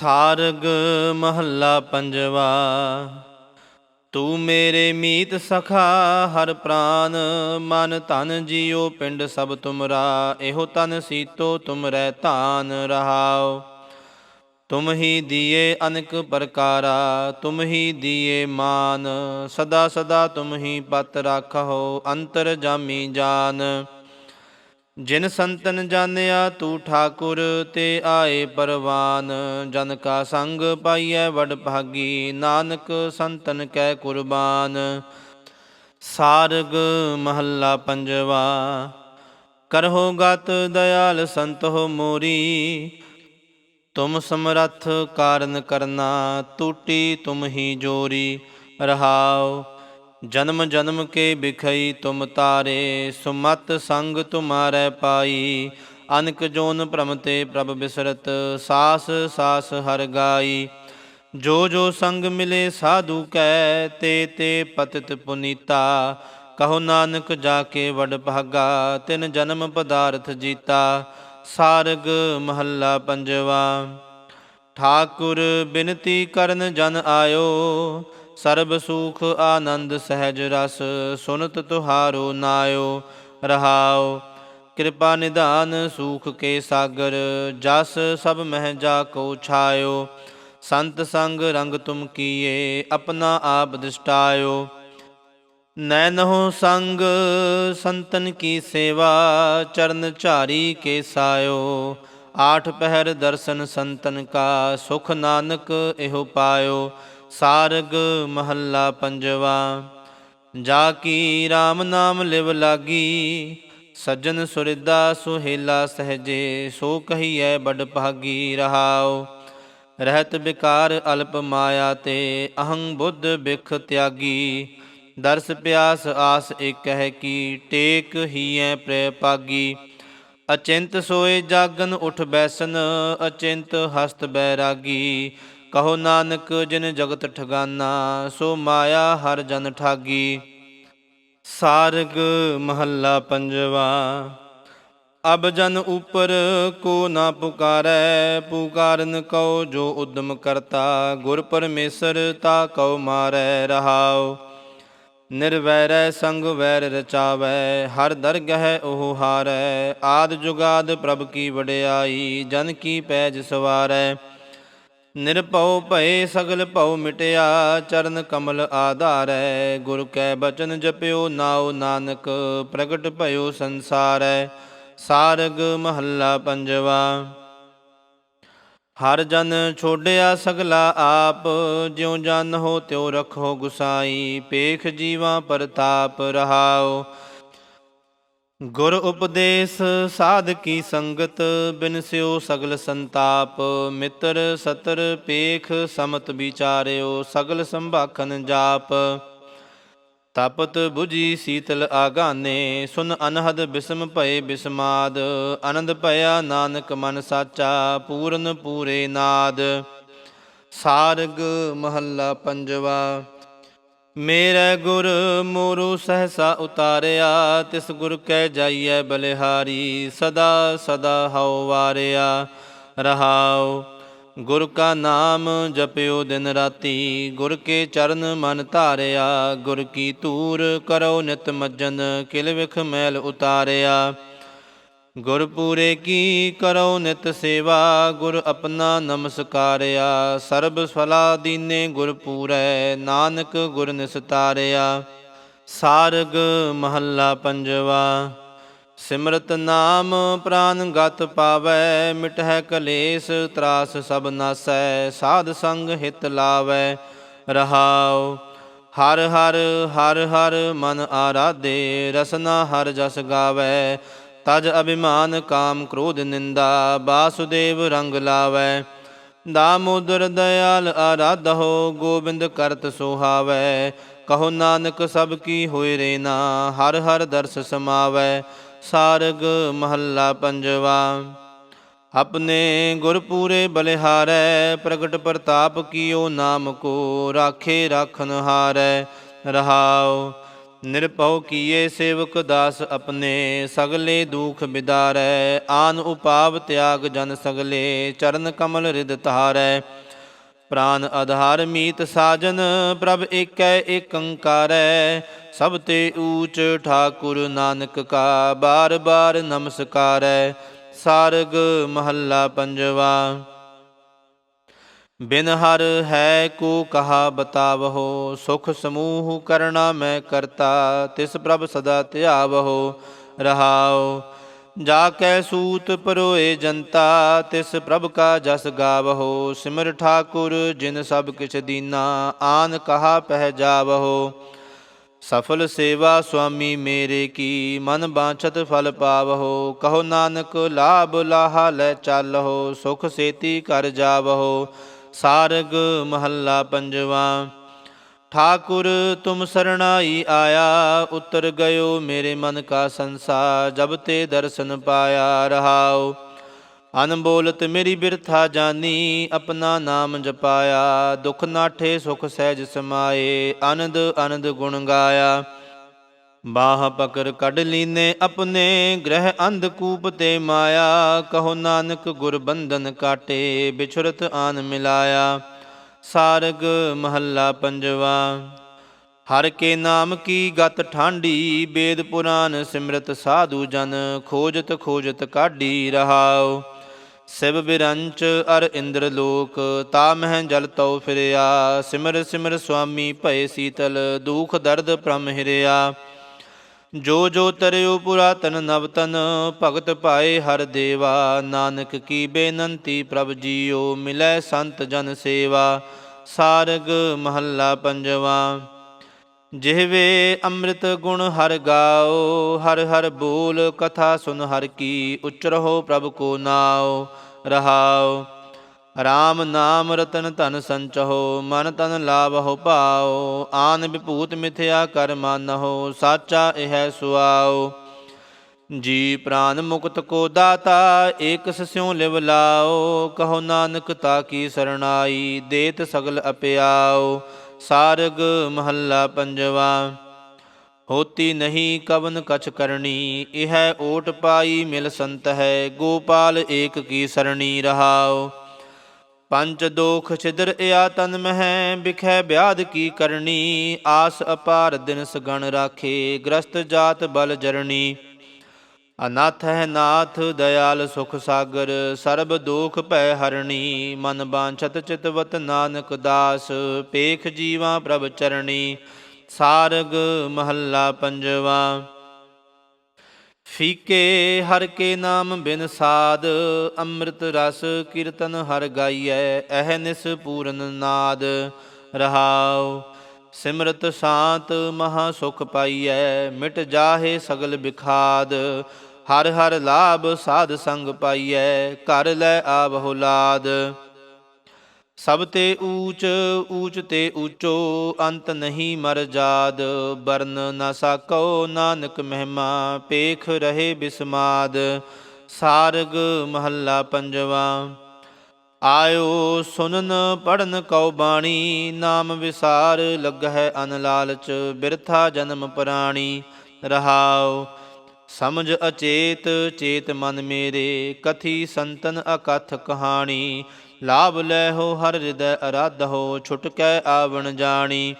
ਸਾਰਗ ਮਹੱਲਾ ਪੰਜਵਾ, ਤੂੰ ਮੇਰੇ ਮੀਤ ਸਖਾ, ਹਰ ਪ੍ਰਾਨ ਮਨ ਧਨ ਜੀਉ ਪਿੰਡ ਸਭ ਤੁਮਰਾ, ਇਹੋ ਤਨ ਸੀਤੋ ਤੁਮਰੈ ਧਾਨ ਰਹਾਓ। ਤੁਮ ਹੀ ਦੀਏ ਅਨਕ ਪ੍ਰਕਾਰਾ, ਤੁਮ ਹੀ ਦੀਏ ਮਾਨ, ਸਦਾ ਸਦਾ ਤੁਮ ਹੀ ਪਤ ਰਾਖੋ, ਅੰਤਰ ਜਾਮੀ ਜਾਨ। ਜਿਨ ਸੰਤਨ ਜਾਣਿਆ ਤੂੰ ਠਾਕੁਰ, ਤੇ ਆਏ ਪਰਵਾਨ। ਜਨ ਕਾ ਸੰਗ ਪਾਈਐ ਵਡ ਭਾਗੀ, ਨਾਨਕ ਸੰਤਨ ਕੈ ਕੁਰਬਾਨ। ਸਾਰਗ ਮਹੱਲਾ ਪੰਜਵਾ, ਕਰਹੁ ਗਤ ਦਇਆਲ ਹੋ ਮੋਰੀ। ਤੁਮ ਸਮਰੱਥ ਕਾਰਨ ਕਰਨਾ ਟੂਟੀ ਤੁਮ ਹੀ ਜੋਰੀ। ਰਹਾਉ ਜਨਮ ਜਨਮ ਕੇ ਬਿਖਈ ਤੁਮ ਤਾਰੇ, ਸੁਮਤ ਸੰਗ ਤੁਮਾਰੇ ਪਾਈ। ਅਨਕ ਜੋਨ ਭ੍ਰਮ ਤੇ ਪ੍ਰਭ ਬਿਸਰਤ, ਸਾਸ ਸਾਸ ਹਰ ਗਾਈ। ਜੋ ਜੋ ਸੰਗ ਮਿਲੇ ਸਾਧੂ ਕੈ, ਤੇ ਤੇ ਪਤਿਤ ਪੁਨੀਤਾ। ਕਹੋ ਨਾਨਕ ਜਾ ਕੇ ਵਡ ਭਾਗਾ, ਤਿਨ ਜਨਮ ਪਦਾਰਥ ਜੀਤਾ। ਸਾਰਗ ਮਹੱਲਾ ਪੰਜਵਾ। ਠਾਕੁਰ ਬਿਨਤੀ ਕਰਨ ਜਨ ਆਇਓ ਸਰਬ ਸੁਖ ਆਨੰਦ ਸਹਿਜ ਰਸ, ਸੁਨਤ ਤੁਹਾਰੋ ਨਾਇਓ ਰਹਾਉ ਕਿਰਪਾ ਨਿਧਾਨ ਸੂਖ ਕੇ ਸਾਗਰ, ਜਸ ਸਭ ਮਹਿ ਜਾ ਕੋ ਛਾਇਓ। ਸੰਤ ਸੰਗ ਰੰਗ ਤੁਮ ਕੀਏ, ਆਪਣਾ ਆਪ ਦਿਸ਼ਟਾਇਓ। ਨੈਨਹੁ ਸੰਗ, ਸੰਤਨ ਕੀ ਸੇਵਾ, ਚਰਨ ਝਾਰੀ ਕੇ ਸਾਇਓ। ਆਠ ਪਹਿਰ ਦਰਸ਼ਨ ਸੰਤਨ ਕਾ, ਸੁਖ ਨਾਨਕ ਇਹੋ ਪਾਇਓ। ਸਾਰਗ ਮਹੱਲਾ ਪੰਜਵਾ, ਜਾ ਕੀ RAM ਨਾਮ ਲਿਵ ਲਾਗੀ, ਸੱਜਣ ਸੁਰਿਦਾ ਸੁਹੇਲਾ ਸਹਜੇ, ਸੋ ਕਹੀਐ ਬੜ ਭਾਗੀ ਰਹਾਉ। ਰਹਿਤ ਵਿਕਾਰ ਅਲਪ ਮਾਇਆ ਤੇ, ਅਹੰ ਬੁੱਧ ਬਿਖ ਤਿਆਗੀ। ਦਰਸ ਪਿਆਸ ਆਸ ਇਕ ਹੈ ਕੀ, ਟੇਕ ਹੀਐ ਪ੍ਰੈ ਪਾਗੀ। ਅਚਿੰਤ ਸੋਏ ਜਾਗਨ ਉਠ ਬੈਸਨ, ਅਚਿੰਤ ਹਸਤ ਬੈਰਾਗੀ ਕਹੋ ਨਾਨਕ ਜਿਨ ਜਗਤ ਠਗਾਨਾ, ਸੋ ਮਾਇਆ ਹਰ ਜਨ ਠਾਗੀ। ਸਾਰਗ ਮਹੱਲਾ ਪੰਜਵਾ, ਅਬ ਜਨ ਉਪਰ ਕੋ ਨਾ ਪੁਕਾਰੈ, ਪੁਕਾਰਨ ਕਉ ਜੋ ਉਦਮ ਕਰਤਾ। ਗੁਰ ਪਰਮੇਸ਼ਰ ਤਾ ਕਉ ਮਾਰੈ ਰਹਾਉ। ਨਿਰਵੈਰੈ ਸੰਗ ਵੈਰ ਰਚਾਵੈ, ਹਰ ਦਰਗਹਿ ਉਹ ਹਾਰੈ। ਆਦ ਜੁਗਾਦ ਪ੍ਰਭ ਕੀ ਵਡਿਆਈ, ਜਨ ਕੀ ਪੈਜ ਸਵਾਰੈ। ਨਿਰਭਉ ਭਏ ਸਗਲ ਭਉ ਮਿਟਿਆ, ਚਰਨ ਕਮਲ ਆਧਾਰੈ, ਗੁਰ ਕੈ ਬਚਨ ਜਪਿਓ ਨਾਉ ਨਾਨਕ, ਪ੍ਰਗਟ ਭਇਓ ਸੰਸਾਰੈ, ਸਾਰਗ ਮਹੱਲਾ ਪੰਜਵਾ। ਹਰ ਜਨ ਛੋੜਿਆ ਸਗਲਾ ਆਪ, ਜਿਉ ਜਨ ਹੋ ਤਿਉ ਰਖੋ ਗੁਸਾਈ ਪੇਖ ਜੀਵਾ ਪਰਤਾਪ ਰਹਾਓ ਗੁਰ ਉਪਦੇਸ਼ ਸਾਧ ਕੀ ਸੰਗਤ ਬਿਨਸਿਓ ਸਗਲ ਸੰਤਾਪ। ਮਿੱਤਰ ਸਤਰ ਪੇਖ ਸਮਤ ਵਿਚਾਰਿਓ, ਸਗਲ ਸੰਭਾਖਨ ਜਾਪ। ਤਪਤ 부ਜੀ ਸੀਤਲ ਆਗਾਨੇ, ਸੁਨ ਅਨਹਦ ਬਿਸਮ ਭਏ ਬਿਸਮਾਦ। ਆਨੰਦ ਭਇਆ ਨਾਨਕ ਮਨ ਸਾਚਾ, ਪੂਰਨ ਪੂਰੇ ਨਾਦ। ਸਾਰਗ ਮਹੱਲਾ ਪੰਜਵਾ। ਮੇਰੇ ਗੁਰ ਮੋਰੂ ਸਹਸਾ ਉਤਾਰਿਆ, ਤਿਸ ਗੁਰ ਕੈ ਜਾਈਐ ਬਲਿਹਾਰੀ, ਸਦਾ ਸਦਾ ਹਉ ਵਾਰਿਆ। ਰਹਾਉ, ਗੁਰ ਕਾ ਨਾਮ ਜਪਿਓ ਦਿਨ ਰਾਤੀ, ਗੁਰ ਕੇ ਚਰਨ ਮਨ ਧਾਰਿਆ, ਗੁਰ ਕੀ ਧੂਰ ਕਰੋ ਨਿਤ ਮੱਜਨ, ਕਿਲ ਵਿਖ ਮੈਲ ਉਤਾਰਿਆ। ਗੁਰ ਪੂਰੇ ਕੀ ਕਰੋ ਨਿਤ ਸੇਵਾ, ਗੁਰ ਆਪਣਾ ਨਮਸਕਾਰਿਆ। ਸਰਬ ਫਲਾ ਦੀਨੇ ਗੁਰ ਪੂਰੈ ਨਾਨਕ ਗੁਰ ਨਿਸਤਾਰਿਆ। ਸਾਰਗ ਮਹੱਲਾ ਪੰਜਵਾ, ਸਿਮਰਤ ਨਾਮ ਪ੍ਰਾਨ ਗਤ ਪਾਵੈ, ਮਿਟਹਿ ਕਲੇਸ਼ ਤਰਾਸ ਸਭ ਨਾਸੈ, ਸਾਧ ਸੰਗ ਹਿਤ ਲਾਵੈ, ਰਹਾਉ। ਹਰ ਹਰ ਹਰ ਹਰ ਮਨ ਆਰਾਧੇ, ਰਸਨਾ ਹਰ ਜਸ ਗਾਵੈ। ਤਜ ਅਭਿਮਾਨ ਕਾਮ ਕ੍ਰੋਧ ਨਿੰਦਾ, ਬਾਸੁਦੇਵ ਰੰਗ ਲਾਵੈ। ਦਾਮੋਦਰ ਦਇਆਲ ਆਰਾਧੋ ਗੋਬਿੰਦ ਕਰਤ ਸੁਹਾਵੈ। ਕਹੋ ਨਾਨਕ ਸਭ ਕੀ ਹੋਏ ਰੇ ਨਾ, ਹਰ ਹਰ ਦਰਸ ਸਮਾਵੈ। ਸਾਰਗ ਮਹੱਲਾ ਪੰਜਵਾ, ਆਪਣੇ ਗੁਰ ਪੂਰੇ ਬਲਿਹਾਰੈ, ਪ੍ਰਗਟ ਪ੍ਰਤਾਪ ਕੀਓ ਨਾਮ ਕੋ, ਰਾਖੇ ਰਾਖਨ ਹਾਰੈ। ਰਹਾਓ ਨਿਰਭਉ ਕੀਏ ਸੇਵਕ ਦਾਸ ਆਪਣੇ, ਸਗਲੇ ਦੁਖ ਬਿਦਾਰੈ। ਆਨ ਉਪਾਵ ਤਿਆਗ ਜਨ ਸਗਲੇ, ਚਰਨ ਕਮਲ ਰਿਦ ਧਾਰੈ। ਪ੍ਰਾਨ ਆਧਾਰ ਮੀਤ ਸਾਜਨ, ਪ੍ਰਭ ਏਕੈ ਏਕੰਕਾਰੈ। ਸਭ ਤੇ ਊਚ ਠਾਕੁਰ ਨਾਨਕ ਕਾ ਬਾਰ ਬਾਰ ਨਮਸਕਾਰੈ। ਸਾਰਗ ਮਹੱਲਾ ਪੰਜਵਾ। ਬਿਨ ਹਰ ਹੈ ਕੋ ਕਹਾ ਬਤਾਵਹੋ, ਸੁਖ ਸਮੂਹ ਕਰਣਾ ਮੈਂ ਕਰਤਾ, ਤਿਸ ਪ੍ਰਭ ਸਦਾ ਧਿਆਵਹੋ ਰਹਾਓ ਜਾ ਕੈ ਸੂਤ ਪਰੋਏ ਜਨਤਾ, ਤਿਸ ਪ੍ਰਭ ਕਾ ਜਸ ਗਾਵਹੋ। ਸਿਮਰ ਠਾਕੁਰ ਜਿਨ ਸਭ ਕਿਛ ਦੀਨਾ, ਆਨ ਕਹਾ ਪਹਿ ਜਾਵਹੋ। ਸਫਲ ਸੇਵਾ ਸੁਆਮੀ ਮੇਰੇ ਕੀ, ਮਨ ਬਾਛਤ ਫਲ ਪਾਵਹੋ। ਕਹੋ ਨਾਨਕ, ਲਾਭ ਲਾਹਾ ਲੈ ਚੱਲਹੋ, ਸੁਖ ਸੇਤੀ ਕਰ ਜਾਵਹੋ। ਸਾਰਗ ਮਹੱਲਾ ਪੰਜਵਾ। ਠਾਕੁਰ ਤੁਮ ਸਰਣਾਈ ਆਇਆ, ਉਤਰ ਗਇਓ ਮੇਰੇ ਮਨ ਕਾ ਸੰਸਾ ਜਬ ਤੇ ਦਰਸ਼ਨ ਪਾਇਆ ਰਹਾਉ ਅਨਬੋਲਤ ਮੇਰੀ ਬਿਰਥਾ ਜਾਨੀ, ਆਪਣਾ ਨਾਮ ਜਪਾਇਆ। ਦੁਖ ਨਾਠੇ ਸੁਖ ਸਹਿਜ ਸਮਾਏ, ਆਨੰਦ ਆਨੰਦ ਗੁਣ ਗਾਇਆ। ਬਾਹ ਪਕਰ ਕੱਢ ਲੀਨੇ ਆਪਣੇ, ਗ੍ਰਹਿ ਅੰਧਕੂਪ ਤੇ ਮਾਇਆ। ਕਹੋ ਨਾਨਕ ਗੁਰ ਬੰਧਨ ਕਾਟੇ, ਬਿਛੁਰਤ ਆਨ ਮਿਲਾਇਆ। ਸਾਰਗ ਮਹੱਲਾ ਪੰਜਵਾ, ਹਰ ਕੇ ਨਾਮ ਕੀ ਗਤ ਠਾਂਡੀ ਬੇਦ ਪੁਰਾਨ ਸਿਮਰਤ ਸਾਧੂ ਜਨ, ਖੋਜਤ ਖੋਜਤ ਕਾਢੀ ਰਹਾਉ। ਸਿਵ ਬਿਰੰਚ ਅਰ ਇੰਦਰ ਲੋਕ, ਤਾ ਮਹਿ ਜਲ ਤਉ ਫਿਰਿਆ। ਸਿਮਰ ਸਿਮਰ ਸੁਆਮੀ ਭਏ ਸੀਤਲ, ਦੂਖ ਦਰਦ ਪ੍ਰਮ ਹਿਰਿਆ। ਜੋ ਜੋ ਤਰਿਓ ਪੁਰਾਤਨ ਨਵਤਨ ਭਗਤ ਪਾਏ ਹਰ ਦੇਵਾ। ਨਾਨਕ ਕੀ ਬੇਨੰਤੀ ਪ੍ਰਭ ਜੀਓ, ਮਿਲੈ ਸੰਤ ਜਨ ਸੇਵਾ। ਸਾਰਗ ਮਹੱਲਾ ਪੰਜਵਾ। ਜਿਹਵੇ ਅੰਮ੍ਰਿਤ ਗੁਣ ਹਰ ਗਾਓ, ਹਰ ਹਰ ਬੋਲ ਕਥਾ ਸੁਨ ਹਰ ਕੀ ਉਚਰਹੁ ਪ੍ਰਭ ਕੋ ਨਾਉ ਰਹਾਓ ਰਾਮ ਨਾਮ ਰਤਨ ਧਨ ਸੰਚਹੋ, ਮਨ ਤਨ ਲਾਭਹੁ ਭਾਉ, ਆਨ ਵਿਭੂਤ ਮਿਥਿਆ ਕਰ ਮਾਨਹੁ, ਸਾਚਾ ਇਹ ਸੁਆਉ। ਜੀ ਪ੍ਰਾਨ ਮੁਕਤ ਕੋ ਦਾਤਾ ਏਕ ਸਿਉ ਲਿਵ ਲਾਓ ਕਹੋ ਨਾਨਕ ਤਾ ਕੀ ਸਰਣਾਈ, ਦੇਤ ਸਗਲ ਅਪਿਆਓ ਸਾਰਗ ਮਹੱਲਾ ਪੰਜਵਾ। ਹੋਤੀ ਨਹੀਂ ਕਵਨ ਕਛ ਕਰਨੀ, ਇਹ ਓਟ ਪਾਈ ਮਿਲ ਸੰਤ ਹੈ ਗੋਪਾਲ ਏਕ ਕੀ ਸਰਣੀ ਰਹਾਓ ਪੰਜ ਦੋਖ ਛਿਦਰ ਇਆ ਤਨ ਮਹਿ ਬਿਖੈ ਬਿਆਦ ਕੀ ਕਰਨੀ? ਆਸ ਅਪਾਰ ਦਿਨ ਸਗਣ ਰਾਖੇ, ਗ੍ਰਸਤ ਜਾਤ ਬਲ ਜਰਣੀ। ਅਨਾਥ ਹੈ ਨਾਥ, ਦਇਆਲ ਸੁਖ ਸਾਗਰ, ਸਰਬ ਦੋਖ ਭੈ ਹਰਣੀ। ਮਨ ਬਾਂਛਤ ਚਿਤਵਤ ਨਾਨਕ ਦਾਸ, ਪੇਖ ਜੀਵਾ ਪ੍ਰਭ ਚਰਣੀ। ਸਾਰਗ ਮਹੱਲਾ ਪੰਜਵਾ। ਫੀਕੇ ਹਰ ਕੇ ਨਾਮ ਬਿਨ ਸਾਧ, ਅੰਮ੍ਰਿਤ ਰਸ ਕੀਰਤਨ ਹਰ ਗਾਈਐ ਅਹ ਨਿਸ ਪੂਰਨ ਨਾਦ। ਰਹਾਉ, ਸਿਮਰਤ ਸਾਤ ਮਹਾ ਸੁਖ ਪਾਈਐ, ਮਿਟ ਜਾਹੇ ਸਗਲ ਬਿਖਾਦ। ਹਰ ਹਰ ਲਾਭ ਸਾਧ ਸੰਗ ਪਾਈਐ, ਘਰ ਲੈ ਆਵਹੁ ਲਾਦ। ਸਭ ਤੇ ਊਚ ਊਚ ਤੇ ਊਚੋ, ਅੰਤ ਨਹੀਂ ਮਰ ਜਾਦ। ਬਰਨ ਨਾ ਸਾਕੋ ਨਾਨਕ ਮਹਿਮਾ, ਪੇਖ ਰਹੇ ਬਿਸਮਾਦ। ਸਾਰਗ ਮਹੱਲਾ ਪੰਜਵਾ। ਆਇਓ ਸੁਨਨ ਪੜਨ ਕਉ ਬਾਣੀ, ਨਾਮ ਵਿਸਾਰ ਲੱਗਹਿ ਅਨ ਲਾਲਚ, ਬਿਰਥਾ ਜਨਮ ਪ੍ਰਾਣੀ। ਰਹਾਓ ਸਮਝ ਅਚੇਤ, ਚੇਤ ਮਨ ਮੇਰੇ, ਕਥੀ ਸੰਤਨ ਅਕਥ ਕਹਾਣੀ। ਲਾਭ ਲੈ ਹੋ ਹਰ ਹਿਰਦੈ ਅਰਾਧੋ ਛੁਟਕੈ ਆਵਣ ਜਾਣੀ।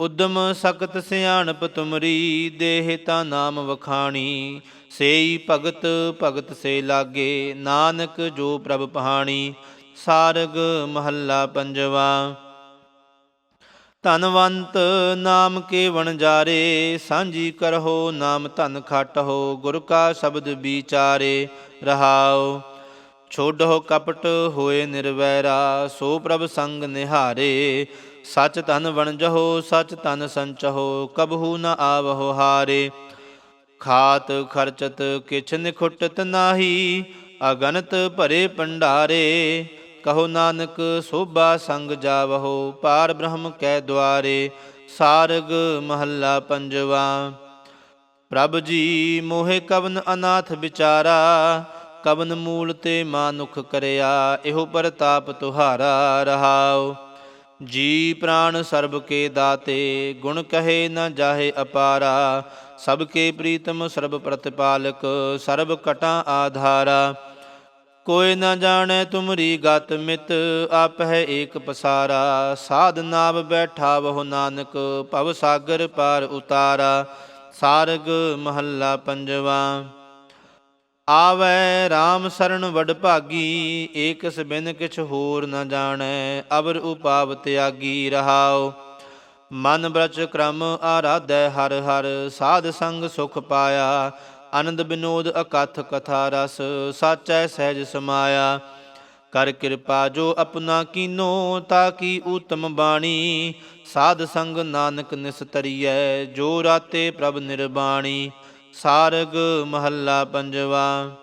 ਉਦਮ ਸਕਤ ਸਿਆਣਪ ਤੁਮਰੀ, ਦੇਹ ਤਾ ਨਾਮ ਵਖਾਣੀ। ਸੇਈ ਭਗਤ ਭਗਤ ਸੇ ਲਾਗੇ, ਨਾਨਕ ਜੋ ਪ੍ਰਭ ਪਹਾਣੀ। ਸਾਰਗ ਮਹੱਲਾ ਪੰਜਵਾ। ਧਨਵੰਤ ਨਾਮ ਕੇ ਵਣਜਾਰੇ ਸਾਂਝੀ ਕਰਹੁ ਨਾਮ ਧਨ ਖਟਹੁ, ਗੁਰ ਕਾ ਸ਼ਬਦ ਵਿਚਾਰੇ ਰਹਾਓ ਛੋਡਹੁ ਕਪਟ ਹੋਏ ਨਿਰਵੈਰਾ, ਸੋ ਪ੍ਰਭ ਸੰਗ ਨਿਹਾਰੇ। ਸਚ ਧਨ ਵਣਜਹੁ, ਸਚ ਧਨ ਸੰਚਹੁ, ਕਬਹੂ ਨ ਆਵਹੁ ਹਾਰੇ। ਖਾਤ ਖਰਚਤ ਕਿਛ ਨਿਖੁੱਟਤ ਨਾਹੀ, ਅਗਨਤ ਭਰੇ ਪੰਡਾਰੇ ਕਹੋ ਨਾਨਕ, ਸੋਭਾ ਸੰਗ ਜਾਵਹੋ, ਪਾਰ ਬ੍ਰਹਮ ਕੈ ਦੁਆਰੇ। ਸਾਰਗ ਮਹੱਲਾ ਪੰਜਵਾ। ਪ੍ਰਭ ਜੀ ਮੋਹਿ ਕਵਨ ਅਨਾਥ ਵਿਚਾਰਾ ਕਵਨ ਮੂਲ ਤੇ ਮਾਨੁਖ ਕਰਿਆ, ਇਹੋ ਪ੍ਰਤਾਪ ਤੁਹਾਰਾ ਰਹਾਉ। ਜੀ ਪ੍ਰਾਣ ਸਰਬ ਕੇ ਦਾਤੇ, ਗੁਣ ਕਹੇ ਨ ਜਾਹੇ ਅਪਾਰਾ। ਸਭ ਕੇ ਪ੍ਰੀਤਮ ਸਰਬ ਪ੍ਰਤਪਾਲਕ, ਸਰਬ ਕਟਾ ਆਧਾਰਾ। ਕੋਈ ਨ ਜਾਣੈ ਤੁਮਰੀ ਗਤ ਮਿਤ ਆਪ ਹੈ ਏਕ ਪਸਾਰਾ। ਸਾਧ ਨਾਮ ਬੈਠਾ ਬਹੁ ਨਾਨਕ, ਭਵ ਸਾਗਰ ਪਾਰ ਉਤਾਰਾ। ਸਾਰਗ ਮਹੱਲਾ ਪੰਜਵਾ। ਆਵੈ RAM ਸਰਣ ਵਡ ਭਾਗੀ, ਏਕਸ ਬਿਨ ਕਿਛ ਹੋਰ ਨ ਜਾਣੈ ਅਬਰ ਉਪਾਵ ਤਿਆਗੀ ਰਹਾਉ। ਮਨ ਬ੍ਰਚ ਕ੍ਰਮ ਆਰਾਧੈ ਹਰ ਹਰ, ਸਾਧ ਸੰਗ ਸੁਖ ਪਾਇਆ। ਆਨੰਦ ਬਿਨੋਦ ਅਕਥ ਕਥਾ ਰਸ, ਸਾਚੈ ਸਹਿਜ ਸਮਾਇਆ। ਕਰ ਕਿਰਪਾ ਜੋ ਆਪਣਾ ਕੀਨੋ, ਤਾ ਕੀ ਊਤਮ ਬਾਣੀ। ਸਾਧ ਸੰਗ ਨਾਨਕ ਨਿਸਤਰੀਐ, ਜੋ ਰਾਤੇ ਪ੍ਰਭ ਨਿਰਬਾਣੀ। ਸਾਰਗ ਮਹੱਲਾ ਪੰਜਵਾ।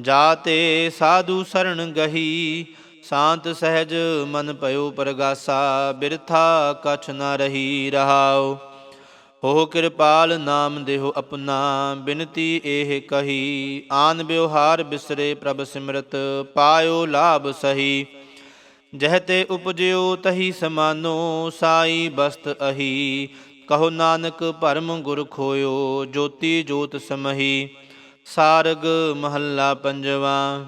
ਜਾਤੇ ਸਾਧੂ ਸਰਣ ਗਹੀ, ਸ਼ਾਂਤ ਸਹਿਜ ਮਨ ਭਇਓ ਪ੍ਰਗਾਸਾ, ਬਿਰਥਾ ਕਛ ਨਾ ਰਹੀ ਰਹਾਉ। ਹੋ ਕਿਰਪਾਲ ਨਾਮ ਦੇਹੁ ਆਪਣਾ, ਬਿਨਤੀ ਇਹ ਕਹੀ। ਆਨ ਬਿਵਹਾਰ ਬਿਸਰੇ ਪ੍ਰਭ ਸਿਮਰਤ, ਪਾਇਓ ਲਾਭ ਸਹੀ। ਜਹ ਤੇ ਉਪਜਿਓ ਤਹੀ ਸਮਾਨੋ, ਸਾਈ ਬਸਤ ਅਹੀ। ਕਹੋ ਨਾਨਕ ਭਰਮ ਗੁਰ ਖੋਇਓ, ਜੋਤੀ ਜੋਤ ਸਮਹੀ, ਸਾਰਗ ਮਹੱਲਾ ਪੰਜਵਾ।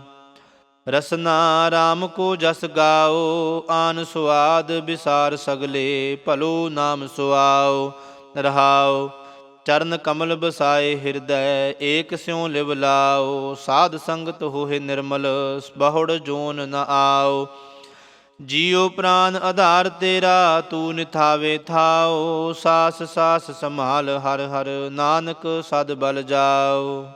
ਰਸਨਾ RAM ਕੋ ਜਸ ਗਾਓ, ਆਨ ਸੁਆਦ ਵਿਸਾਰ ਸਗਲੇ, ਭਲੋ ਨਾਮ ਸੁਆਓ, ਰਹਾਓ। ਚਰਨ ਕਮਲ ਬਸਾਏ ਹਿਰਦੈ, ਏਕ ਸਿਉ ਲਿਵ ਲਾਓ। ਸਾਧ ਸੰਗਤ ਹੋਏ ਨਿਰਮਲ, ਬਹੁੜ ਜੋਨ ਨ ਆਓ। ਜੀਉ ਪ੍ਰਾਨ ਆਧਾਰ ਤੇਰਾ, ਤੂੰ ਨਿਥਾਵੇ ਥਾਓ, ਸਾਸ ਸਾਸ ਸੰਭਾਲ ਹਰ ਹਰ, ਨਾਨਕ ਸਦ ਬਲ ਜਾਓ।